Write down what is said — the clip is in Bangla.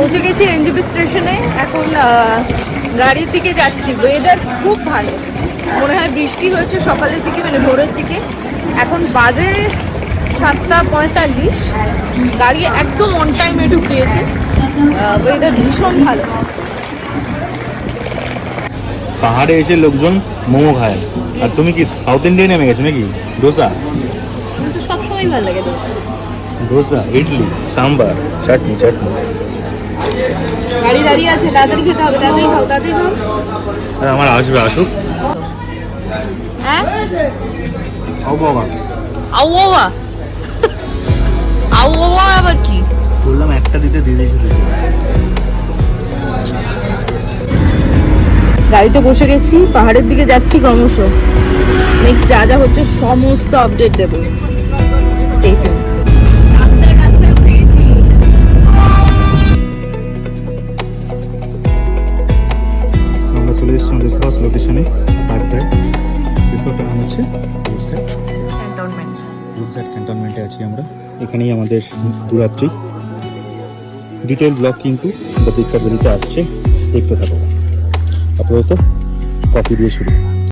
পৌঁছে গেছি এনজিপি স্টেশনে। এখন গাড়ির দিকে যাচ্ছি। ওয়েদার খুব ভালো। মনে হয় বৃষ্টি হয়েছে সকালের দিকে মানে ভোরের দিকে। এখন বাজে সাতটা পঁয়তাল্লিশ। গাড়ি একদম অন টাইমে ঢুকিয়েছে ওয়েদার ভীষণ ভালো। পাহাড়ে এসে লোকজন মোমো খায়। আর তুমি কি সাউথ ইন্ডিয়ান নেমে গেছো নাকি? ডোসা সবসময় ভালো লাগে ডোসা ইডলি সাম্বার চাটনি চাটনি। গাড়ি দাঁড়িয়ে আছে তাড়াতাড়ি খেতে হবে তাড়াতাড়ি খাও তাড়াতাড়ি খাও। আমার আসবে আসুক। হ্যাঁ? ও বাবা। আউ বাবা? আউ বাবা আবার কি? বললাম একটা দিতে দিয়েছিল গাড়িতে বসে গেছি পাহাড়ের দিকে যাচ্ছি ক্রমশ। নেক্সট যা যা হচ্ছে সমস্ত আপডেট দেবো। চলে এসেছি আমাদের ফার্স্ট লোকেশনে বাগদায় রিসোর্টের নাম হচ্ছে গুলসাইড ক্যান্টনমেন্ট আছি আমরা। এখানেই আমাদের দুরাত্রি। ডিটেল ব্লগ কিন্তু দ্য বিগ আসছে। দেখতে থাকো। আপাতত কফি দিয়ে শুরু।